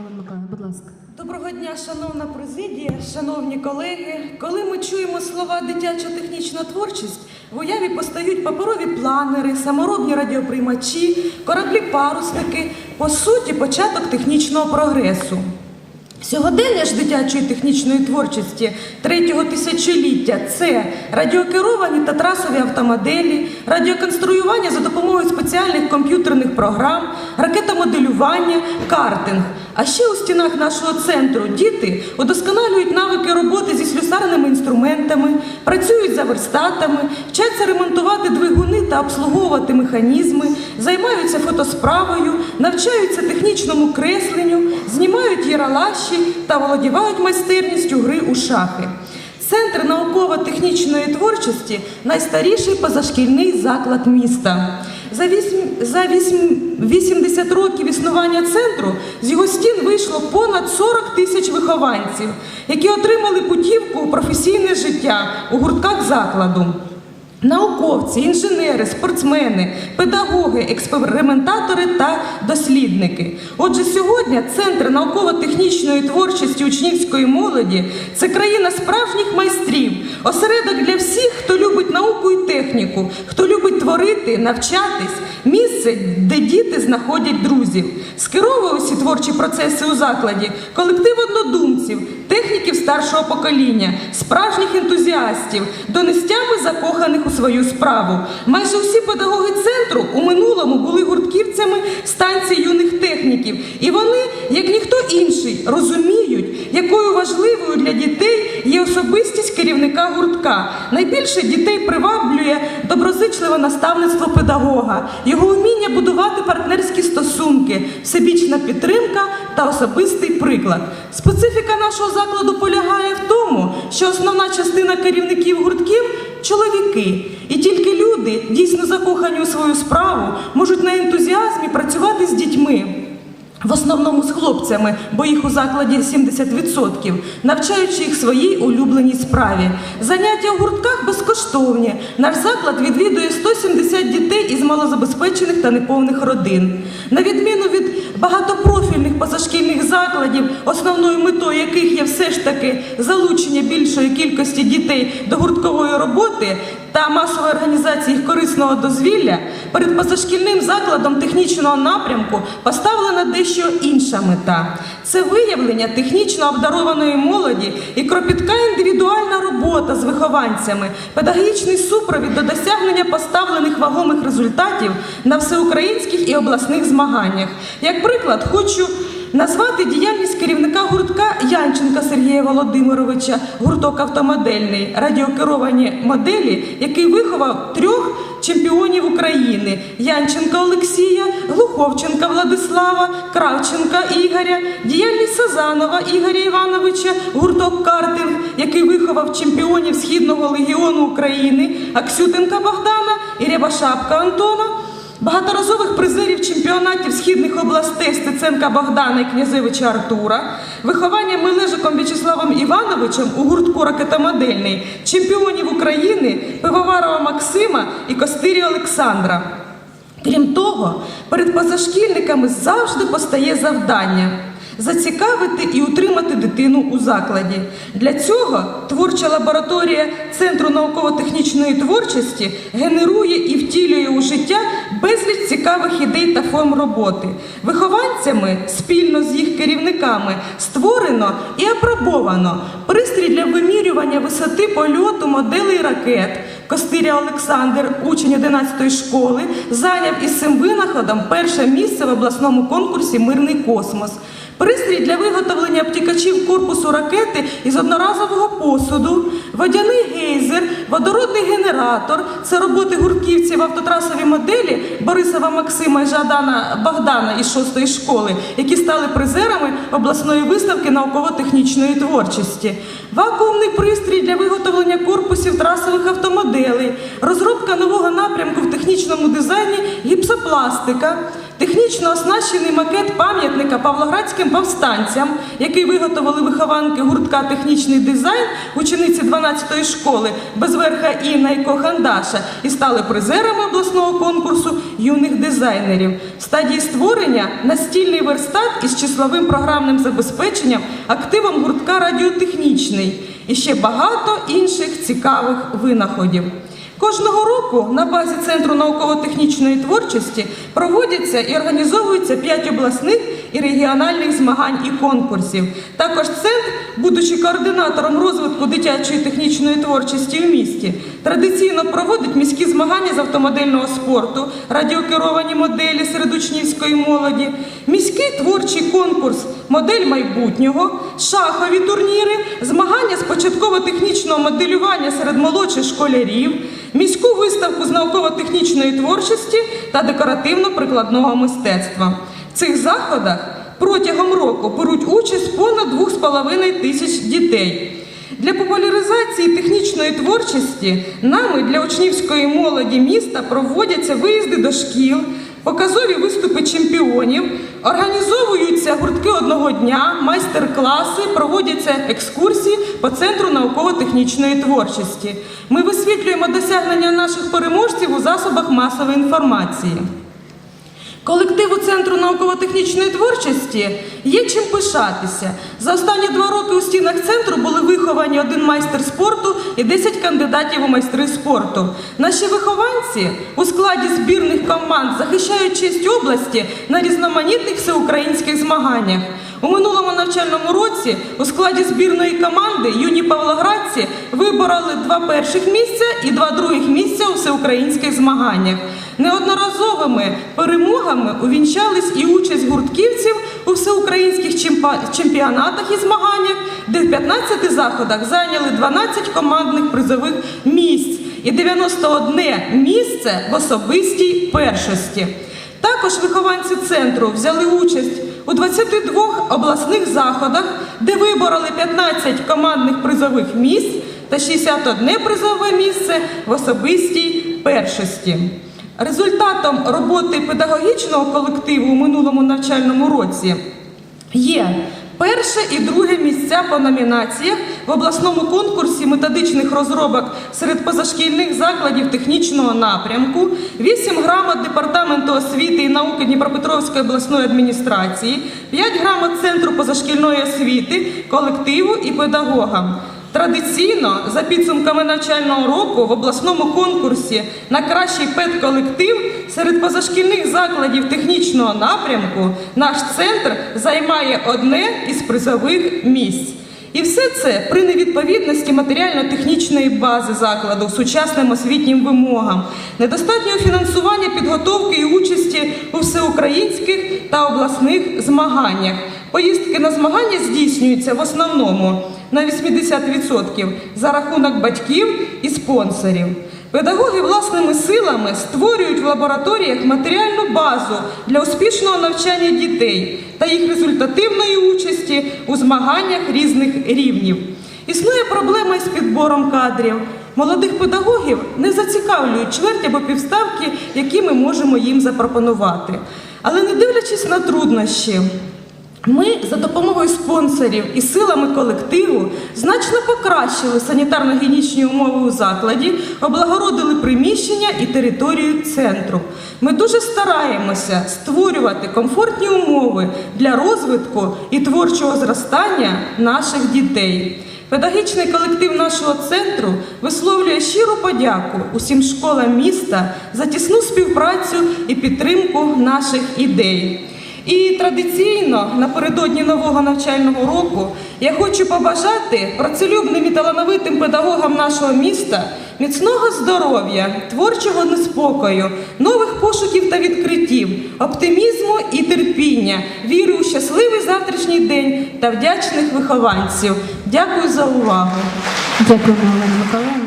Олена Миколаївна, будь ласка. Доброго дня, шановна президія, шановні колеги. Коли ми чуємо слова дитяча технічна творчість, в уяві постають паперові планери, саморобні радіоприймачі, кораблі-парусники, по суті, початок технічного прогресу. Сьогодення ж дитячої технічної творчості третього тисячоліття це радіокеровані та трасові автомоделі, радіоконструювання за допомогою спеціальних комп'ютерних програм, ракетомоделювання, картинг. А ще у стінах нашого центру діти удосконалюють навики роботи зі слюсарними інструментами, працюють за верстатами, вчаться ремонтувати двигуни та обслуговувати механізми, займаються фотосправою, навчаються технічному кресленню, знімають яралаші та володівають майстерністю гри у шахи. Центр науково-технічної творчості найстаріший позашкільний заклад міста. За, вісім, за вісім, 80 років існування центру з його стін вийшло понад 40 тисяч вихованців, які отримали путівку у професійне життя у гуртках закладу. Науковці, інженери, спортсмени, педагоги, експериментатори та дослідники. Отже, сьогодні Центр науково-технічної творчості учнівської молоді це країна справжніх майстрів, осередок для всіх, хто любить науку і техніку, хто любить творити, навчатись, місце, де діти знаходять друзів. Скеровує усі творчі процеси у закладі, колектив однодумців, техніків старшого покоління, справжніх ентузіастів, донестями закоханих у свою справу. Майже всі педагоги центру у минулому були гуртківцями станції юних техніків, і вони, як ніхто інший, розуміють, якою важливою для дітей є особистість керівника гуртка. Найбільше дітей приваблює доброзичливе наставництво педагога, його вміння будувати всебічна підтримка та особистий приклад. Специфіка нашого закладу полягає в тому, що основна частина керівників гуртків чоловіки. І тільки люди, дійсно закохані у свою справу, можуть на ентузіазмі працювати з дітьми. В основному з хлопцями, бо їх у закладі 70%, навчаючи їх своїй улюбленій справі. Заняття у гуртках безкоштовні. Наш заклад відвідує 170 дітей із малозабезпечених та неповних родин. На відміну від багатопрофільних позашкільних закладів, основною метою яких є все ж таки залучення більшої кількості дітей до гурткової роботи та масової організації їх корисного дозвілля, перед позашкільним закладом технічного напрямку поставлена дещо інша мета. Це виявлення технічно обдарованої молоді і кропітка індивідуальна робота з вихованцями, педагогічний супровід до досягнення поставлених вагомих результатів на всеукраїнських і обласних змаганнях. Як приклад, хочу Назвати діяльність керівника гуртка Янченка Сергія Володимировича, гурток автомодельний, радіокеровані моделі, який виховав трьох чемпіонів України: Янченка Олексія, Глуховченка Владислава, Кравченка Ігоря, діяльність Сазанова Ігоря Івановича, гурток Картинг, який виховав чемпіонів Східного легіону України, Аксютенка Богдана і Рябошапка Антона. Багаторазових призерів чемпіонатів східних областей Стеценка Богдана і Князевича Артура, виховання Мележиком В'ячеславом Івановичем у гуртку ракетомодельний, чемпіонів України Пивоварова Максима і Костирі Олександра. Крім того, перед позашкільниками завжди постає завдання зацікавити і утримати дитину у закладі. Для цього творча лабораторія Центру науково-технічної творчості генерує і втілює у життя безліч цікавих ідей та форм роботи. Вихованцями спільно з їх керівниками створено і апробовано пристрій для вимірювання висоти польоту моделей ракет. Костиря Олександр, учень 11 школи, зайняв із цим винаходом перше місце в обласному конкурсі Мирний космос. Пристрій для виготовлення обтікачів корпусу ракети із одноразового посуду, водяний гейзер, водородний генератор це роботи гуртківців автотрасові моделі Борисова Максима і Жадана Богдана із 6 школи, які стали призерами обласної виставки науково-технічної творчості. Вакуумний пристрій для виготовлення корпусів трасових автомоделей, розробка нового напрямку в технічному дизайні гіпсопластика. Технічно оснащений макет пам'ятника павлоградським повстанцям, який виготовили вихованки гуртка технічний дизайн, учениці 12-ї школи Безверха Інна і Кохандаша і стали призерами обласного конкурсу юних дизайнерів. В стадії створення настільний верстат із числовим програмним забезпеченням, активом гуртка радіотехнічний і ще багато інших цікавих винаходів. Кожного року на базі Центру науково-технічної творчості проводяться і організовуються п'ять обласних і регіональних змагань і конкурсів. Також центр, будучи координатором розвитку дитячої технічної творчості в місті, традиційно проводить міські змагання з автомодельного спорту, радіокеровані моделі серед учнівської молоді, міський творчий конкурс Модель майбутнього, шахові турніри, змагання з початково-технічного моделювання серед молодших школярів, міську виставку з науково-технічної творчості та декоративно-прикладного мистецтва. В цих заходах протягом року беруть участь понад 2,5 тисяч дітей. Для популяризації технічної творчості нами для учнівської молоді міста проводяться виїзди до шкіл, показові виступи чемпіонів, організовуються гуртки одного дня, майстер-класи, проводяться екскурсії по центру науково-технічної творчості. Ми висвітлюємо досягнення наших переможців у засобах масової інформації. Колективу Центру науково-технічної творчості є чим пишатися. За останні два роки у стінах центру були виховані один майстер спорту і 10 кандидатів у майстри спорту. Наші вихованці у складі збірних команд захищають честь області на різноманітних всеукраїнських змаганнях. У минулому навчальному році у складі збірної команди юні павлоградці вибороли два перших місця і два других місця у всеукраїнських змаганнях. Неодноразовими перемогами увінчались і участь гуртківців у всеукраїнських чемпіонатах і змаганнях, де в 15 заходах зайняли 12 командних призових місць і 91 місце в особистій першості. Також вихованці центру взяли участь у 22 обласних заходах, де вибороли 15 командних призових місць та 61 призове місце в особистій першості. Результатом роботи педагогічного колективу у минулому навчальному році є перше і друге місця по номінаціях в обласному конкурсі методичних розробок серед позашкільних закладів технічного напрямку, 8 грамот Департаменту освіти і науки Дніпропетровської обласної адміністрації, 5 грамот Центру позашкільної освіти, колективу і педагогам. Традиційно, за підсумками навчального року, в обласному конкурсі на кращий педколектив серед позашкільних закладів технічного напрямку наш центр займає одне із призових місць. І все це при невідповідності матеріально-технічної бази закладу сучасним освітнім вимогам, недостатньому фінансування підготовки і участі у всеукраїнських та обласних змаганнях. Поїздки на змагання здійснюються в основному на 80% за рахунок батьків і спонсорів. Педагоги власними силами створюють в лабораторіях матеріальну базу для успішного навчання дітей та їх результативної участі у змаганнях різних рівнів. Існує проблема із підбором кадрів. Молодих педагогів не зацікавлюють чверть або півставки, які ми можемо їм запропонувати. Але не дивлячись на труднощі, ми за допомогою спонсорів і силами колективу значно покращили санітарно-гігієнічні умови у закладі, облагородили приміщення і територію центру. Ми дуже стараємося створювати комфортні умови для розвитку і творчого зростання наших дітей. Педагогічний колектив нашого центру висловлює щиру подяку усім школам міста за тісну співпрацю і підтримку наших ідей. І традиційно напередодні нового навчального року я хочу побажати працелюбним і талановитим педагогам нашого міста міцного здоров'я, творчого неспокою, нових пошуків та відкриттів, оптимізму і терпіння, віри у щасливий завтрашній день та вдячних вихованців. Дякую за увагу. Дякуємо, Олена Миколаївна.